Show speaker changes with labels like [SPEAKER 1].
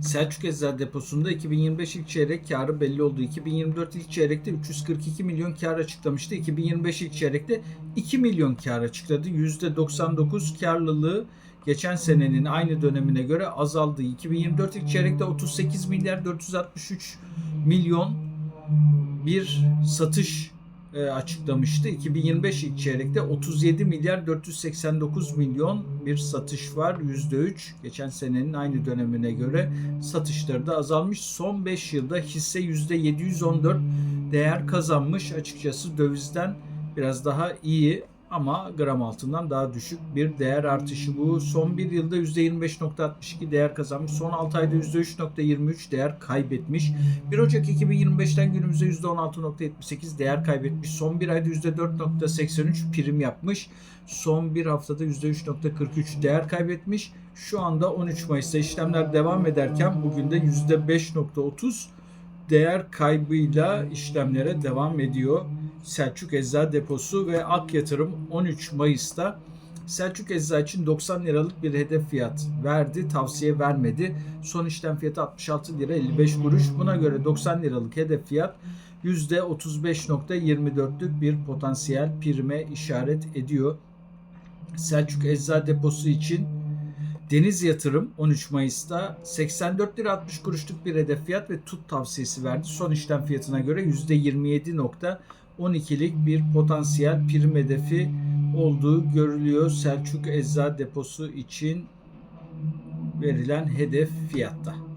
[SPEAKER 1] Selçuk Eczane Deposu'nda 2025 ilk çeyrek karı belli oldu. 2024 ilk çeyrekte 342 milyon kar açıklamıştı. 2025 ilk çeyrekte 2 milyon kar açıkladı. %99 karlılığı geçen senenin aynı dönemine göre azaldı. 2024 ilk çeyrekte 38 milyar 463 milyon bir satış e, açıklamıştı. 2025 ilk çeyrekte 37 milyar 489 milyon bir satış var. %3 geçen senenin aynı dönemine göre satışları da azalmış. Son 5 yılda hisse %714 değer kazanmış. Açıkçası dövizden biraz daha iyi ama gram altından daha düşük bir değer artışı bu. Son bir yılda %25.62 değer kazanmış. Son 6 ayda %3.23 değer kaybetmiş. 1 Ocak 2025'ten günümüze %16.78 değer kaybetmiş. Son bir ayda %4.83 prim yapmış. Son bir haftada %3.43 değer kaybetmiş. Şu anda 13 Mayıs'ta işlemler devam ederken bugün de %5.30 değer kaybıyla işlemlere devam ediyor. Selçuk Eczacı Deposu ve Ak Yatırım 13 Mayıs'ta Selçuk Eczacı için 90 liralık bir hedef fiyat verdi, tavsiye vermedi. Son işlem fiyatı 66 lira 55 kuruş. Buna göre 90 liralık hedef fiyat %35.24'lük bir potansiyel prime işaret ediyor. Selçuk Eczacı Deposu için Deniz Yatırım 13 Mayıs'ta 84 lira 60 kuruşluk bir hedef fiyat ve tut tavsiyesi verdi. Son işlem fiyatına göre %27.12'lik bir potansiyel prim hedefi olduğu görülüyor. Selçuk Eczacı Deposu için verilen hedef fiyatta.